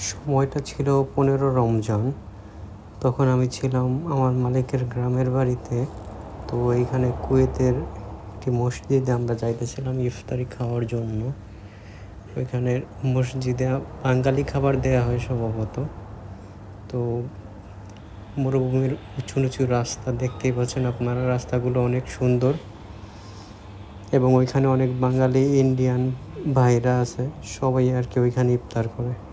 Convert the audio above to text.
সময়টা ছিল পনেরো রমজান। তখন আমি ছিলাম আমার মালিকের গ্রামের বাড়িতে। তো এইখানে কুয়েতের একটি মসজিদে আমরা যাইতেছিলাম ইফতারি খাওয়ার জন্য। ওইখানে মসজিদে বাঙালি খাবার দেয়া হয় সম্ভবত। তো মরুভূমির উঁচু নিচু রাস্তা দেখতেই পাচ্ছেন আপনারা, রাস্তাগুলো অনেক সুন্দর। এবং ওইখানে অনেক বাঙালি, ইন্ডিয়ান ভাইরা আছে, সবাই আর কি ওইখানে ইফতার করে।